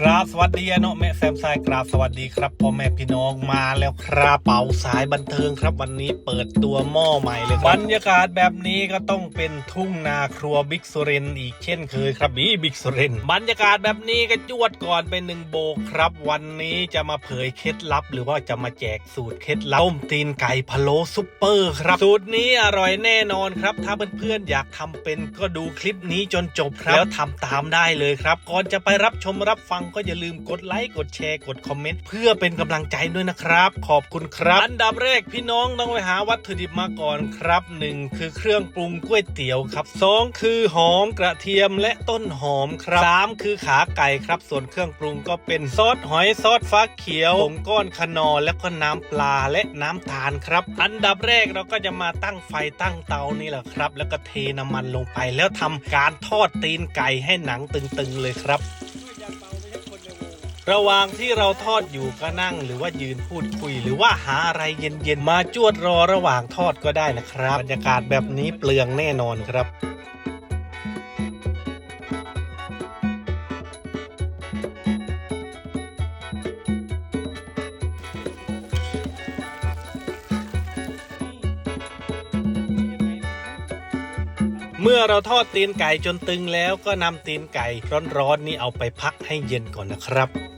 กราบสวัสดีเนาะแม่แซมไซกราบสวัสดีครับพ่อแม่พี่น้องมาแล้วครับเป่าสายบันเทิงครับวันนี้เปิดตัวหม้อใหม่เลยครับบรรยากาศแบบนี้ก็ต้องเป็นทุ่งนาครัวบิ๊กสุเรนอีกเช่นเคยครับนี่บิ๊กสุเรนบรรยากาศแบบนี้ก็จวดก่อนเป็นหนึ่งโบกครับ วันนี้จะมาเผยเคล็ดลับ หรือว่าจะมาแจกสูตรเคล็ดลับต้มตีนไก่พะโล้ซุปเปอร์ครับสูตรนี้อร่อยแน่นอนครับ ถ้าเพื่อนๆอยากทำเป็นก็ดูคลิปนี้จนจบครับแล้วทำตามได้เลยครับก่อนจะไปรับชมรับฟังก็อย่าลืมกดไลค์กดแชร์กดคอมเมนต์เพื่อเป็นกำลังใจด้วยนะครับ ขอบคุณครับ อันดับแรกพี่น้องต้องไปหาวัตถุดิบมาก่อนครับหนึ่งคือเครื่องปรุงก๋วยเตี๋ยวครับสองคือหอมกระเทียมและต้นหอมครับสามคือขาไก่ครับ ส่วนเครื่องปรุงก็เป็นซอสหอยซอสฟ้าเขียวผงก้อนขนอแล้วก็น้ำปลาและน้ำตาลครับ อันดับแรกเราก็จะมาตั้งไฟตั้งเตานี่แหละครับ แล้วก็เทน้ำมันลงไปแล้วทำการทอดตีนไก่ให้หนังตึงๆเลยครับ ระหว่างที่เราทอดอยู่ก็นั่งหรือว่ายืนพูดคุย หรือว่าหาอะไรเย็นๆ มาจวดรอระหว่างทอดก็ได้นะครับบรรยากาศแบบนี้เปลืองแน่นอนครับเมื่อเราทอดตีนไก่จนตึงแล้วก็นำตีนไก่ร้อนๆนี้เอาไปพักให้เย็นก่อนนะครับ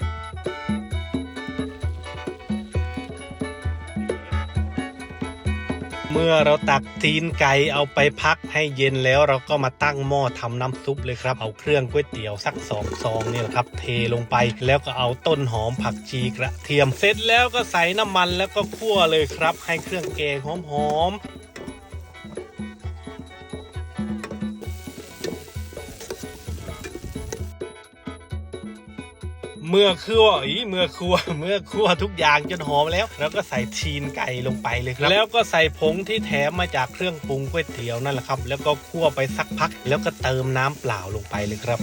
เมื่อเราตักตีนไก่เอาไปพักให้เย็นแล้วเราก็มาตั้งหม้อทำน้ำซุปเลยครับ เอาเครื่องก๋วยเตี๋ยวสักสองซองนี่แหละครับ เทลงไปแล้วก็เอาต้นหอมผักชีกระเทียมเสร็จแล้วก็ใส่น้ำมันแล้วก็คั่วเลยครับ ให้เครื่องแกงหอมๆ เมื่อคั่วอีเมื่อคั่วเมื่อคั่วทุกอย่างจนหอมแล้ว แล้วก็ใส่ชีนไก่ลงไปเลยครับ แล้วก็ใส่ผงที่แถมมาจากเครื่องปรุงก๋วยเตี๋ยวนั่นแหละครับ แล้วก็คั่วไปสักพัก แล้วก็เติมน้ำเปล่าลงไปเลยครับ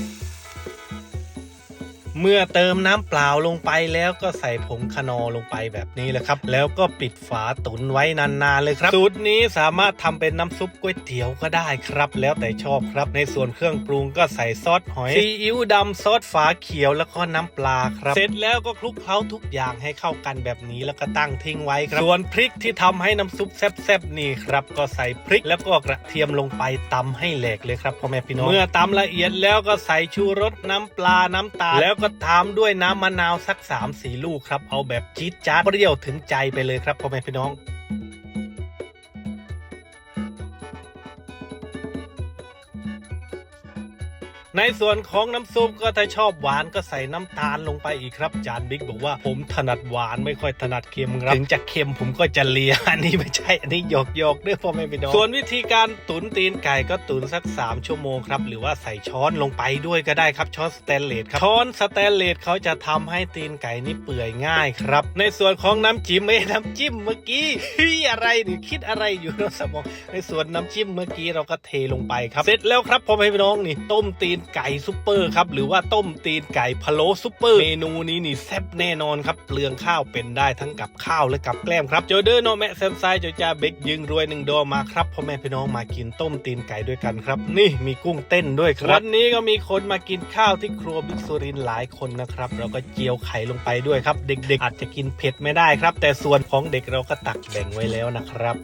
เมื่อเติมน้ำเปล่าลงไปแล้วก็ใส่ผงคนอลงไปแบบนี้แหละครับ แล้วก็ปิดฝาตุนไว้นานๆเลยครับสูตรนี้สามารถทำเป็นน้ำซุปก๋วยเตี๋ยวก็ได้ครับ แล้วแต่ชอบครับในส่วนเครื่องปรุงก็ใส่ซอสหอยซีอิ๊วดำซอสฝาเขียวแล้วก็น้ำปลาครับ เสร็จแล้วก็คลุกเคล้าทุกอย่างให้เข้ากันแบบนี้แล้วก็ตั้งทิ้งไว้ครับส่วนพริกที่ทำให้น้ำซุปแซ่บๆนี่ครับ ก็ใส่พริกแล้วก็กระเทียมลงไปตำให้แหลกเลยครับพ่อแม่พี่น้องเมื่อตำละเอียดแล้วก็ใส่ชูรสน้ำปลาน้ำตาลแล้วก็ตามด้วยน้ำมะนาวสัก3 4ลูกครับ เอาแบบจี๊ดจ๊าดเปรี้ยวถึงใจไปเลยครับพ่อแม่พี่น้อง ในส่วนของน้ำซุปก็ถ้าชอบหวานก็ใส่น้ำตาลลงไปอีกครับ จานบิ๊กบอกว่าผมถนัดหวานไม่ค่อยถนัดเค็มครับถึงจะเค็มผมก็จะเลียอันนี้ไม่ใช่อันนี้หยอกหยอกๆด้วยพ่อแม่พี่น้องส่วนวิธีการตุนตีนไก่ก็ตุนสัก 3 ชั่วโมงครับหรือว่าใส่ช้อนลงไปด้วยก็ได้ครับช้อนสแตนเลสครับช้อนสแตนเลสเขาจะทำให้ตีนไก่นี่เปื่อยง่ายครับ ในส่วนของน้ำจิ้มเอ้ยน้ำจิ้มเมื่อกี้เฮ้ยอะไรนี่คิดอะไรอยู่ในสมองในส่วนน้ำจิ้มเมื่อกี้เราก็เทลงไปครับเสร็จแล้วครับพ่อแม่พี่น้องนี่ต้มตีนไก่ซุปเปอร์ครับหรือว่าต้มตีนไก่พะโล้ซุปเปอร์เมนูนี้นี่แซ่บแน่นอนครับเปลืองข้าวเป็นได้ทั้งกับข้าวและกับแกล้มครับโจเดอร์โนแมแซมไซโจจาเบกยึงรวยหนึ่งดอมาครับพ่อแม่พี่น้องมากินต้มตีนไก่ด้วยกันครับ นี่มีกุ้งเต้นด้วยครับวันนี้ก็มีคนมากินข้าวที่ครัวบิ๊กซูรินหลายคนนะครับเราก็เจียวไข่ลงไปด้วยครับ เด็กๆ อาจจะกินเผ็ดไม่ได้ครับ แต่ส่วนของเด็กเราก็ตักแบ่งไว้แล้วนะครับ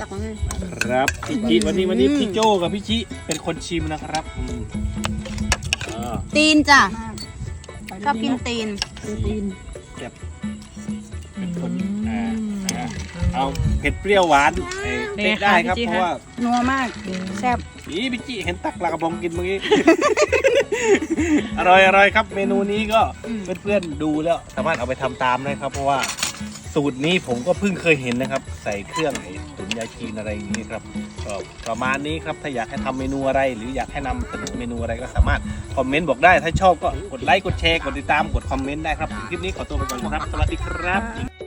ตักมาให้ครับพี่จิวันนี้วันนี้พี่โจกับพี่จิเป็นคนชิมนะครับอืมอ่าตีนจ้ะชอบกินตีน ตีนแบบเป็นคนอ่าอ่าเอาเผ็ดเปรี้ยวหวานเอ้ยเป๊ะได้ครับเพราะว่า นัวมาก แซ่บอีพี่จิเห็นตักปลากระพงกินเมื่อกี้ อร่อยอร่อยครับ เมนูนี้ก็เพื่อนๆดูแล้ว สามารถเอาไปทำตามได้ครับ เพราะว่า สูตรนี้ผมก็เพิ่งเคยเห็นนะครับ ใส่เครื่องไอตุ๋นยาจีนอะไรอย่างนี้ครับก็ประมาณนี้ครับถ้าอยากให้ทำเมนูอะไร หรืออยากให้นำเสนอเมนูอะไรก็สามารถคอมเมนต์บอกได้ ถ้าชอบก็กดไลค์กดแชร์กดติดตามกดคอมเมนต์ได้ครับคลิปนี้ขอตัวไปก่อนครับ สวัสดีครับ